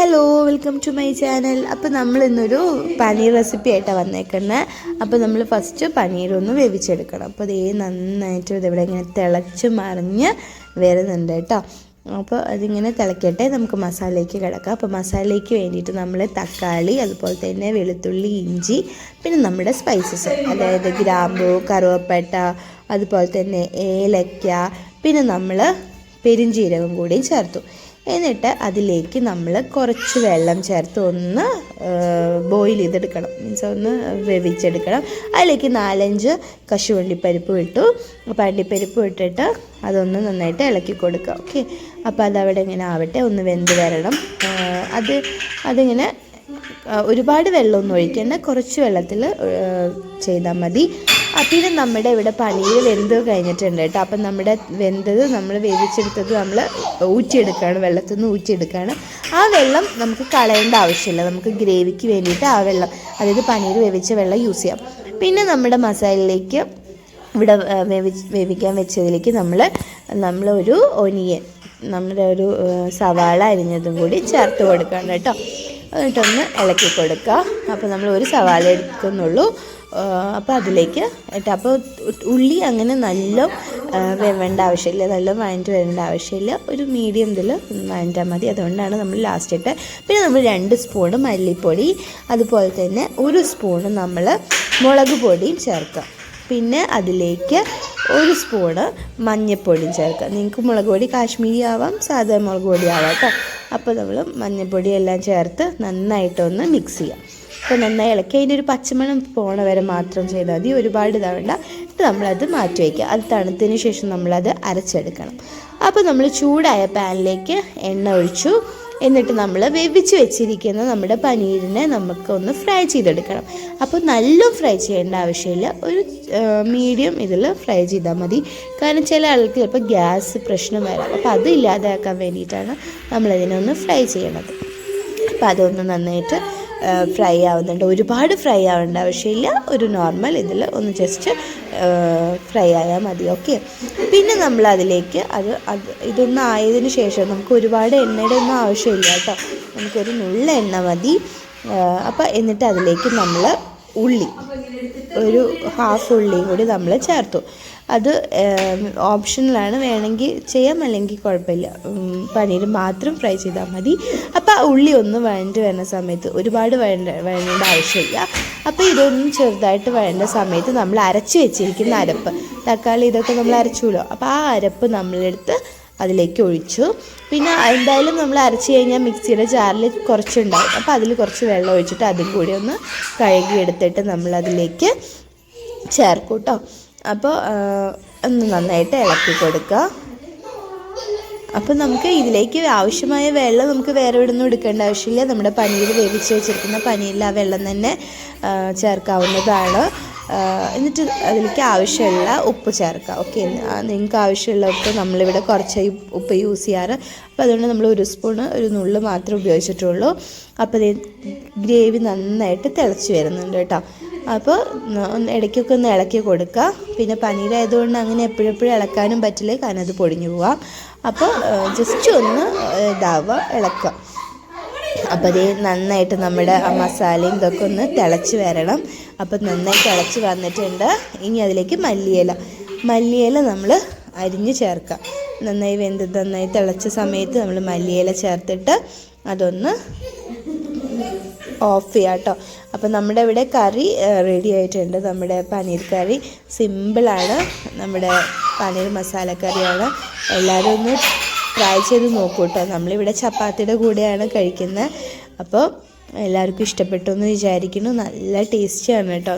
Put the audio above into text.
Hello welcome to my channel അപ്പോൾ നമ്മൾ ഇന്നൊരു പനീർ റെസിപ്പി ആയിട്ടാണ് വന്നേക്കുന്നത് അപ്പോൾ നമ്മൾ ഫസ്റ്റ് പനീർ ഒന്ന് വേവിച്ചെടുക്കണം. അപ്പോൾ അതേ നന്നായിട്ട് ഇതിവിടെ ഇങ്ങനെ തിളച്ച് മറിഞ്ഞ് വരുന്നുണ്ട് കേട്ടോ. അപ്പോൾ അതിങ്ങനെ തിളക്കട്ടെ നമുക്ക് മസാലയ്ക്ക് കിടക്കാം. അപ്പോൾ മസാലയ്ക്ക് വേണ്ടിയിട്ട് നമ്മൾ തക്കാളി അതുപോലെ തന്നെ വെളുത്തുള്ളി ഇഞ്ചി പിന്നെ നമ്മുടെ സ്പൈസസ് അതായത് ഗ്രാമ്പു കറുവപ്പട്ട അതുപോലെ തന്നെ ഏലക്ക പിന്നെ നമ്മൾ പെരിഞ്ജീരകം കൂടിയും ചേർത്തു. എന്നിട്ട് അതിലേക്ക് നമ്മൾ കുറച്ച് വെള്ളം ചേർത്ത് ഒന്ന് ബോയിൽ ചെയ്തെടുക്കണം. മീൻസ് ഒന്ന് വേവിച്ചെടുക്കണം. അതിലേക്ക് നാലഞ്ച് കശുവണ്ടിപ്പരിപ്പ് ഇട്ടു. പണ്ടിപ്പരിപ്പ് ഇട്ടിട്ട് അതൊന്ന് നന്നായിട്ട് ഇളക്കി കൊടുക്കുക. ഓക്കെ അപ്പോൾ അതവിടെ ഇങ്ങനെ ആവട്ടെ. ഒന്ന് വെന്ത് വരണം. അത് അതിങ്ങനെ ഒരുപാട് വെള്ളമൊന്നും ഒഴിക്കേണ്ട. കുറച്ച് വെള്ളത്തിൽ ചെയ്താൽ മതി. ആ, പിന്നെ നമ്മുടെ ഇവിടെ പനീർ വെന്ത് കഴിഞ്ഞിട്ടുണ്ട് കേട്ടോ. അപ്പം നമ്മുടെ വെന്തത് നമ്മൾ വേവിച്ചെടുത്തത് നമ്മൾ ഊറ്റിയെടുക്കുകയാണ്. വെള്ളത്തിൽ നിന്ന് ഊറ്റിയെടുക്കുകയാണ്. ആ വെള്ളം നമുക്ക് കളയേണ്ട ആവശ്യമില്ല. നമുക്ക് ഗ്രേവിക്ക് വേണ്ടിയിട്ട് ആ വെള്ളം അതായത് പനീർ വേവിച്ച വെള്ളം യൂസ് ചെയ്യാം. പിന്നെ നമ്മുടെ മസാലയിലേക്ക് ഇവിടെ വേവി വേവിക്കാൻ വെച്ചതിലേക്ക് നമ്മൾ നമ്മളൊരു ഒനിയൻ നമ്മുടെ ഒരു സവാള അരിഞ്ഞതും കൂടി ചേർത്ത് കൊടുക്കണം കേട്ടോ. എന്നിട്ടൊന്ന് ഇളക്കി കൊടുക്കുക. അപ്പോൾ നമ്മൾ ഒരു സവാള എടുക്കുന്നുള്ളൂ. അപ്പോൾ അതിലേക്ക് ഇട്ട് അപ്പോൾ ഉള്ളി അങ്ങനെ നല്ല വേവേണ്ട ആവശ്യമില്ല. നല്ല വഴഞ്ഞിട്ട് വരേണ്ട ആവശ്യമില്ല. ഒരു മീഡിയം ഇതിൽ വഴഞ്ഞാൽ മതി. അതുകൊണ്ടാണ് നമ്മൾ ലാസ്റ്റ് ഇട്ട് പിന്നെ നമ്മൾ രണ്ട് സ്പൂണ് മല്ലിപ്പൊടി അതുപോലെ തന്നെ ഒരു സ്പൂണ് നമ്മൾ മുളക് പൊടിയും ചേർക്കാം പിന്നെ അതിലേക്ക് ഒരു സ്പൂണ് മഞ്ഞൾപ്പൊടിയും ചേർക്കാം നിങ്ങൾക്ക് മുളക് പൊടി കാശ്മീരി ആവാം സാധാരണ മുളക് പൊടി ആവാം കേട്ടോ. അപ്പോൾ നമ്മൾ മഞ്ഞൾപ്പൊടി എല്ലാം ചേർത്ത് നന്നായിട്ടൊന്ന് മിക്സ് ചെയ്യാം. അപ്പോൾ നന്നായി ഇളക്കി. അതിന്റെ ഒരു പച്ചമണം പോണ വരെ മാത്രം ചെയ്താൽ മതി. ഒരുപാട് ഇതാവേണ്ട എന്നിട്ട് നമ്മളത് മാറ്റി വയ്ക്കുക. അത് തണുത്തതിന് ശേഷം നമ്മളത് അരച്ചെടുക്കണം. അപ്പോൾ നമ്മൾ ചൂടായ പാനിലേക്ക് എണ്ണ ഒഴിച്ചു. എന്നിട്ട് നമ്മൾ വേവിച്ച് വെച്ചിരിക്കുന്ന നമ്മുടെ പനീരിനെ നമുക്കൊന്ന് ഫ്രൈ ചെയ്തെടുക്കണം. അപ്പോൾ നല്ല ഫ്രൈ ചെയ്യേണ്ട ആവശ്യമില്ല. ഒരു മീഡിയം ഇതിൽ ഫ്രൈ ചെയ്താൽ മതി. കാരണം ചില ആൾക്ക് ചിലപ്പോൾ ഗ്യാസ് പ്രശ്നം വരാം. അപ്പോൾ അത് ഇല്ലാതാക്കാൻ വേണ്ടിയിട്ടാണ് നമ്മളതിനൊന്ന് ഫ്രൈ ചെയ്യണത്. അപ്പോൾ അതൊന്ന് നന്നായിട്ട് ഫ്രൈ ആവുന്നുണ്ട്. ഒരുപാട് ഫ്രൈ ആവേണ്ട ആവശ്യമില്ല. ഒരു നോർമൽ ഇതിൽ ഒന്ന് ജസ്റ്റ് ഫ്രൈ ആയാൽ മതി. ഓക്കെ പിന്നെ നമ്മൾ അതിലേക്ക് അത് അത് ഇതൊന്ന് ആയതിന് ശേഷം നമുക്ക് ഒരുപാട് എണ്ണയുടെ ഒന്നും ആവശ്യമില്ല കേട്ടോ. നമുക്കൊരു നുള്ള എണ്ണ മതി. അപ്പോൾ എന്നിട്ട് അതിലേക്ക് നമ്മൾ ഉള്ളി. ഒരു ഹാഫ് ഉള്ളിയും കൂടി നമ്മൾ ചേർത്തു. അത് ഓപ്ഷനിലാണ് വേണമെങ്കിൽ ചെയ്യാം അല്ലെങ്കിൽ കുഴപ്പമില്ല. പനീർ മാത്രം ഫ്രൈ ചെയ്താൽ മതി. അപ്പോൾ ആ ഉള്ളി ഒന്ന് വഴണ്ട് വരുന്ന സമയത്ത് ഒരുപാട് വഴണ്ട വഴണ്ട ആവശ്യമില്ല. അപ്പോൾ ഇതൊന്നും ചെറുതായിട്ട് വഴണ്ട സമയത്ത് നമ്മൾ അരച്ച് വെച്ചിരിക്കുന്ന അരപ്പ്. തക്കാളി ഇതൊക്കെ നമ്മൾ അരച്ചുല്ലോ അപ്പോൾ ആ അരപ്പ് നമ്മളെടുത്ത് അതിലേക്ക് ഒഴിച്ചു. പിന്നെ എന്തായാലും നമ്മൾ അരച്ച് കഴിഞ്ഞാൽ മിക്സിയുടെ ജാറിൽ കുറച്ചുണ്ടാവും അപ്പോൾ അതിൽ കുറച്ച് വെള്ളം ഒഴിച്ചിട്ട് അതും കൂടി ഒന്ന് കഴുകി എടുത്തിട്ട് നമ്മൾ അതിലേക്ക് ചേർക്കും കേട്ടോ. അപ്പോൾ ഒന്ന് നന്നായിട്ട് ഇളക്കി കൊടുക്കുക. അപ്പോൾ നമുക്ക് ഇതിലേക്ക് ആവശ്യമായ വെള്ളം നമുക്ക് വേറെ ഇവിടെ നിന്നും എടുക്കേണ്ട ആവശ്യമില്ല. നമ്മുടെ പനീർ വേവിച്ച് വെച്ചിരിക്കുന്ന പനീരിൽ ആ വെള്ളം തന്നെ ചേർക്കാവുന്നതാണ്. എന്നിട്ട് അതിലേക്ക് ആവശ്യമുള്ള ഉപ്പ് ചേർക്കുക. ഓക്കെ നിങ്ങൾക്ക് ആവശ്യമുള്ള ഉപ്പ് നമ്മളിവിടെ കുറച്ച് ഉപ്പ് യൂസ് ചെയ്യാറ്. അപ്പോൾ അതുകൊണ്ട് നമ്മൾ ഒരു സ്പൂണ് ഒരു നുള്ള് മാത്രമേ ഉപയോഗിച്ചിട്ടുള്ളൂ. അപ്പോൾ ഗ്രേവി നന്നായിട്ട് തിളച്ച് വരുന്നുണ്ട് കേട്ടോ. അപ്പോൾ ഇടയ്ക്കൊക്കെ ഒന്ന് ഇളക്കി കൊടുക്കുക. പിന്നെ പനീരായതുകൊണ്ട് അങ്ങനെ എപ്പോഴെപ്പോഴും ഇളക്കാനും പറ്റില്ല. കാരണം അത് പൊടിഞ്ഞു പോവാം. അപ്പോൾ ജസ്റ്റ് ഒന്ന് ഇതാവുക ഇളക്കുക. അപ്പോൾ അത് നന്നായിട്ട് നമ്മുടെ ആ മസാലയും ഇതൊക്കെ ഒന്ന് തിളച്ച് വരണം. അപ്പോൾ നന്നായി തിളച്ച് വന്നിട്ടുണ്ട്. ഇനി അതിലേക്ക് മല്ലിയില. മല്ലിയില നമ്മൾ അരിഞ്ഞ് ചേർക്കാം. നന്നായി വെന്ത് നന്നായി തിളച്ച സമയത്ത് നമ്മൾ മല്ലിയില ചേർത്തിട്ട് അതൊന്ന് ഓഫ് ചെയ്യാം കേട്ടോ അപ്പോൾ നമ്മുടെ ഇവിടെ കറി റെഡി ആയിട്ടുണ്ട്. നമ്മുടെ പനീർ കറി. സിമ്പിളാണ്. നമ്മുടെ പനീർ മസാല കറിയാണ് എല്ലാവരും ഒന്ന് ട്രൈ ചെയ്ത് നോക്കൂ കേട്ടോ നമ്മളിവിടെ ചപ്പാത്തിയുടെ കൂടെയാണ് കഴിക്കുന്നത് അപ്പോൾ എല്ലാവർക്കും ഇഷ്ടപ്പെട്ടു എന്ന് വിചാരിക്കുന്നു. നല്ല ടേസ്റ്റിയാണ് കേട്ടോ.